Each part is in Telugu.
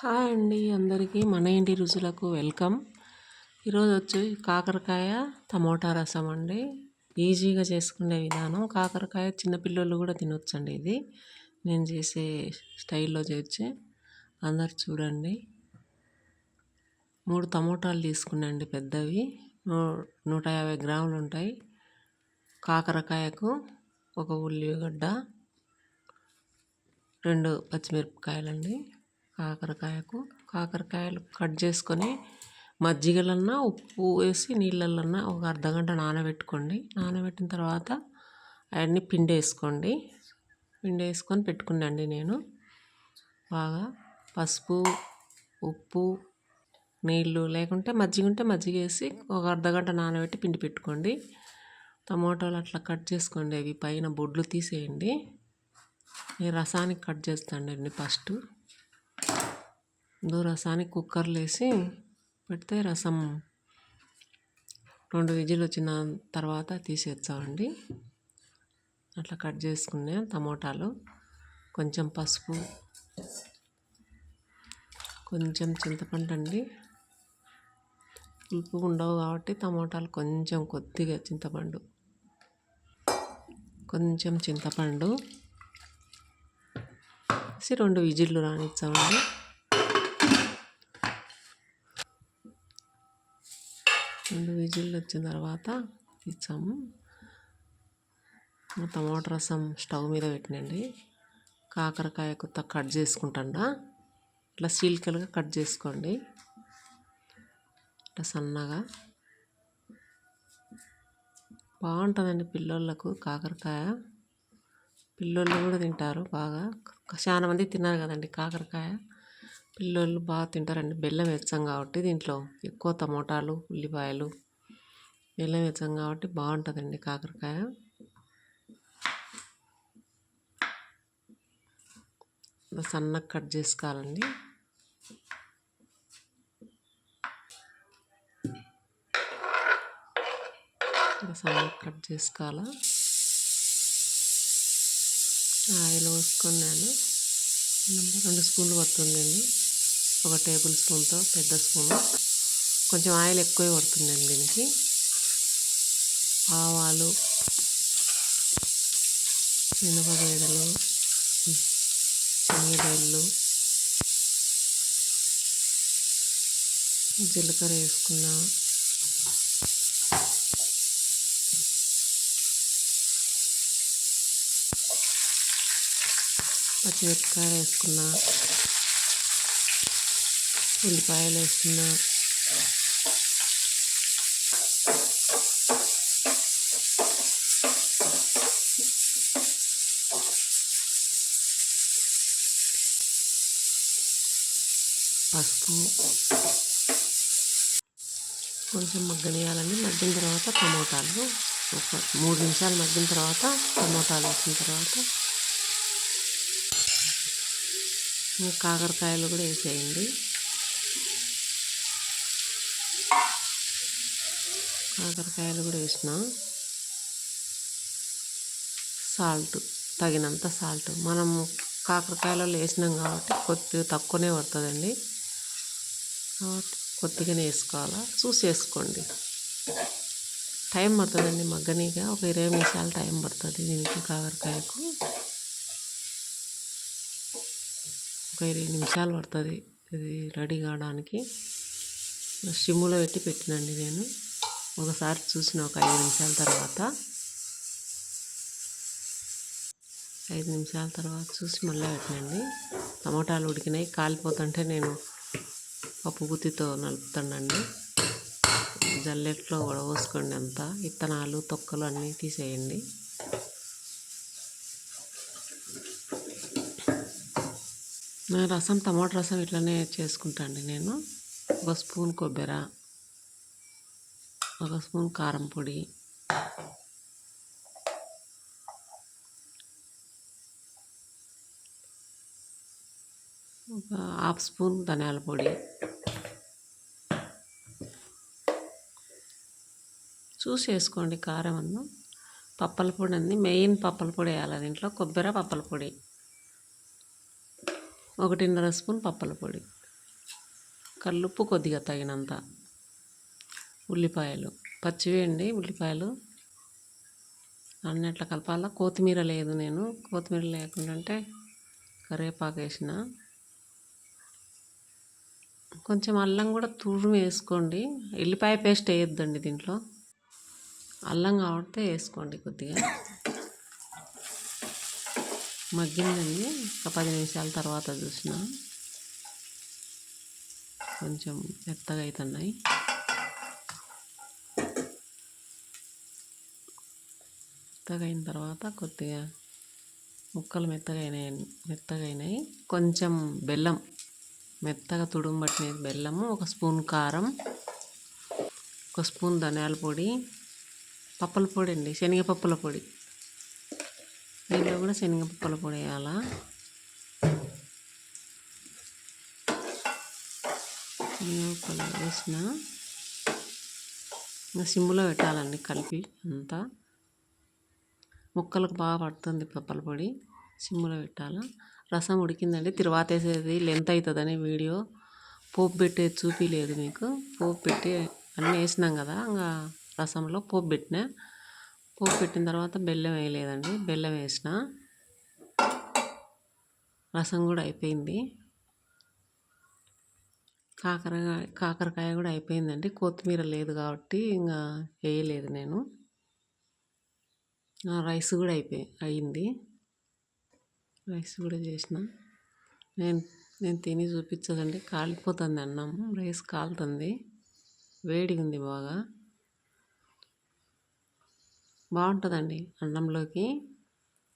హాయ్ అండి అందరికీ మన ఇంటి రుచులకు వెల్కమ్. ఈరోజు వచ్చి కాకరకాయ టమోటా రసం అండి. ఈజీగా చేసుకునే విధానం కాకరకాయ చిన్నపిల్లలు కూడా తినొచ్చండి ఇది. నేను చేసే స్టైల్లో చేర్చి అందరు చూడండి. మూడు టమోటాలు తీసుకున్నాండి పెద్దవి. నూట యాభై గ్రాములు ఉంటాయి. కాకరకాయకు ఒక ఉల్లిగడ్డ రెండు పచ్చిమిరపకాయలండి. కాకరకాయకు. కాకరకాయలు కట్ చేసుకొని మజ్జిగలన్నా ఉప్పు వేసి నీళ్ళలన్నా ఒక అర్ధగంట నానబెట్టుకోండి. నానబెట్టిన తర్వాత అవన్నీ పిండి వేసుకోండి. పిండి వేసుకొని పెట్టుకున్నాండి నేను. బాగా పసుపు ఉప్పు నీళ్ళు లేకుంటే మజ్జిగ ఉంటే మజ్జిగ వేసి ఒక అర్ధగంట నానబెట్టి పిండి పెట్టుకోండి. టమోటాలు అట్లా కట్ చేసుకోండి అవి. పైన బొడ్లు తీసేయండి. ఈ రసానికి కట్ చేస్తాండి ఫస్ట్. ముందు రసానికి కుక్కర్లో వేసి పెడితే రసం రెండు విజిల్ వచ్చిన తర్వాత తీసేస్తామండి అట్లా కట్ చేసుకునే టమోటాలు కొంచెం పసుపు కొంచెం చింతపండు అండి. పులుపు ఉండవు కాబట్టి టమోటాలు కొంచెం కొద్దిగా చింతపండు కొంచెం చింతపండు రెండు విజిల్లు రానిచ్చామండి. రెండు విజిల్లు వచ్చిన తర్వాత తీసాము టమాటా రసం స్టవ్ మీద పెట్టినండి. కాకరకాయ కొత్త కట్ చేసుకుంటాండా. ఇట్లా సీల్కలుగా కట్ చేసుకోండి. ఇట్లా సన్నగా. బాగుంటుందండి పిల్లోళ్ళకు కాకరకాయ. పిల్లోళ్ళు కూడా తింటారు బాగా. చాలా మంది తిన్నారు కదండి కాకరకాయ. పిల్లలు బాగా తింటారండి. బెల్లం వేస్తాం కాబట్టి దీంట్లో ఎక్కువ టమోటాలు ఉల్లిపాయలు బెల్లం వేస్తాం కాబట్టి బాగుంటుందండి కాకరకాయ. సన్నగా కట్ చేసుకోవాలండి. సన్నగా కట్ చేసుకోవాలా. ఆయిల్ పోసుకున్నాను రెండు స్పూన్లు పడుతుందండి ఒక టేబుల్ స్పూన్తో పెద్ద స్పూను. కొంచెం ఆయిల్ ఎక్కువే పడుతుందండి దీనికి. ఆవాలు మినపబేడలు శనగబేళ్ళు జీలకర్ర వేసుకున్నా పచ్చిమిరపకాయ వేసుకున్నా ఉల్లిపాయలు వేస్తున్నా. పసుపు. కొంచెం మగ్గనియాలని మగ్గిన తర్వాత టమోటాలు. ఒక మూడు నిమిషాలు మగ్గిన తర్వాత టమోటాలు వేసిన తర్వాత కాకరకాయలు కూడా వేసేయండి. కాకరకాయలు కూడా వేసిన. సాల్ట్ తగినంత సాల్ట్. మనం కాకరకాయలలో వేసినాం కాబట్టి కొద్దిగా తక్కువనే పడుతుందండి. కాబట్టి కొద్దిగానే వేసుకోవాలా? చూసి వేసుకోండి. టైం పడుతుందండి మగ్గనీగా. ఒక ఇరవై నిమిషాలు టైం పడుతుంది దీనికి కాకరకాయకు. ఒక ఇరవై నిమిషాలు పడుతుంది ఇది రెడీ కావడానికి. సిమ్లో పెట్టి పెట్టినండి నేను. ఒకసారి చూసిన ఒక ఐదు నిమిషాల తర్వాత ఐదు నిమిషాల తర్వాత చూసి మళ్ళీ పెట్టినండి. టమోటాలు ఉడికినాయి. కాలిపోతుంటే నేను పప్పు గుత్తితో నలుపుతానండి. జల్లెట్లో వడవోసుకోండి అంతా. విత్తనాలు తొక్కలు అన్నీ తీసేయండి. రసం టమాటా రసం ఇట్లనే చేసుకుంటాండి నేను. ఒక స్పూన్ కొబ్బరి ఒక స్పూన్ కారం పొడి. ఒక హాఫ్ స్పూన్ ధనియాల పొడి. చూసి వేసుకోండి కారం అన్నం. పప్పల పొడి అంది. మెయిన్ పప్పల పొడి వేయాలి దీంట్లో. కొబ్బరి పప్పల పొడి. ఒకటిన్నర స్పూన్ పప్పల పొడి. కల్లుప్పు కొద్దిగా తగినంత. ఉల్లిపాయలు. పచ్చివేయండి ఉల్లిపాయలు. అన్నట్ల కలపాలా. కొత్తిమీర లేదు నేను. కొత్తిమీర లేకుండా అంటే కరివేపాకు వేసిన. కొంచెం అల్లం కూడా తురుము వేసుకోండి. ఎల్లిపాయ పేస్ట్ వేయొద్దండి దీంట్లో. అల్లం కాబట్టి వేసుకోండి కొద్దిగా. మగ్గిందండి. ఒక పది నిమిషాల తర్వాత చూసిన. కొంచెం మెత్తగా అవుతున్నాయి మెత్తగా అయిన తర్వాత కొద్దిగా ముక్కలు మెత్తగా అయినాయి మెత్తగా అయినాయి కొంచెం బెల్లం మెత్తగా తుడుంబట్టిన బెల్లము ఒక స్పూన్ కారం ఒక స్పూన్ ధనియాల పొడి పప్పుల పొడి అండి శనగపప్పుల పొడి. దీంట్లో కూడా శనగపప్పుల పొడి వేయాలా? శనగపప్పులు వేసిన ఇంకా సిమ్లో పెట్టాలండి కలిపి అంతా. ముక్కలకు బాగా పడుతుంది పప్పుల పొడి. సిమ్లో పెట్టాలా. రసం ఉడికిందండి. తిరువాత వేసేది లెంత్ అవుతుందని వీడియో. పోపు పెట్టి చూపించలేదు మీకు. పోపు పెట్టి అన్నీ వేసినాం కదా ఇంకా రసంలో పోపు పెట్టిన. పోపు పెట్టిన తర్వాత బెల్లం వేయలేదండి. బెల్లం వేసిన. రసం కూడా అయిపోయింది. కాకరకాయ కాకరకాయ కూడా అయిపోయిందండి. కొత్తిమీర లేదు కాబట్టి ఇంకా వేయలేదు నేను. రైస్ కూడా అయిపోయి అయింది. రైస్ కూడా చేసిన. నేను నేను తిని చూపించదండి. కాలిపోతుంది అన్నం. రైస్ కాలుతుంది. వేడిగా ఉంది బాగా. బాగుంటుందండి అన్నంలోకి.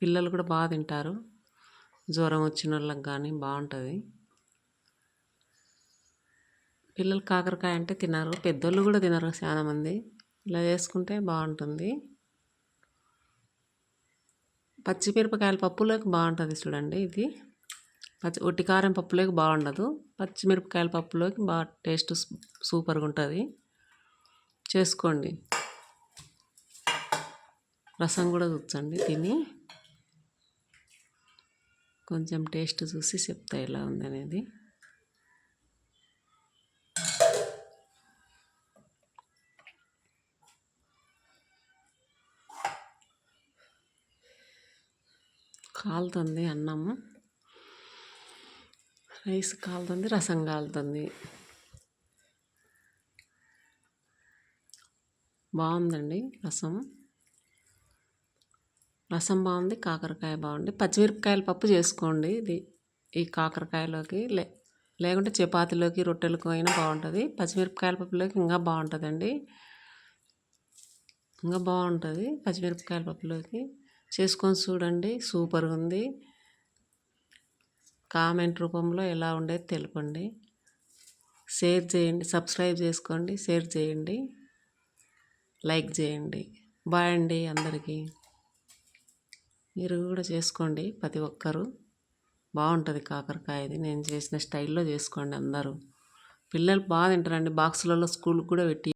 పిల్లలు కూడా బాగా తింటారు. జ్వరం వచ్చిన వాళ్ళకి కానీ బాగుంటుంది. పిల్లలు కాకరకాయ అంటే తినరు. పెద్దోళ్ళు కూడా తినరు చాలామంది. ఇలా చేసుకుంటే బాగుంటుంది. పచ్చిమిరపకాయల పప్పులోకి బాగుంటుంది చూడండి ఇది. పచ్చి ఒట్టి కారం పప్పులోకి బాగుండదు. పచ్చిమిరపకాయల పప్పులోకి బాగా టేస్ట్ సూపర్గా ఉంటుంది. చేసుకోండి. రసం కూడా చూచండి తిని. కొంచెం టేస్ట్ చూసి చెప్తా ఎలా ఉందనేది. కాలుతుంది అన్నము. రైస్ కాలుతుంది రసం కాలుతుంది. బాగుందండి రసం రసం బాగుంది కాకరకాయ బాగుంది. పచ్చిమిరపకాయల పప్పు చేసుకోండి. ఇది ఈ కాకరకాయలోకి లే లేకుంటే చపాతీలోకి రొట్టెలకు అయినా బాగుంటుంది. పచ్చిమిరపకాయల పప్పులోకి ఇంకా బాగుంటుందండి. ఇంకా బాగుంటుంది పచ్చిమిరపకాయల పప్పులోకి. చేసుకొని చూడండి. సూపర్గా ఉంది. కామెంట్ రూపంలో ఎలా ఉండేది తెలపండి. షేర్ చేయండి. సబ్స్క్రైబ్ చేసుకోండి. షేర్ చేయండి. లైక్ చేయండి. బాయ్ అండి అందరికీ. మీరు కూడా చేసుకోండి ప్రతి ఒక్కరూ. బాగుంటుంది కాకరకాయది. నేను చేసిన స్టైల్లో చేసుకోండి అందరూ. పిల్లలు బాగా తింటారండి. బాక్సులలో స్కూల్కి కూడా పెట్టి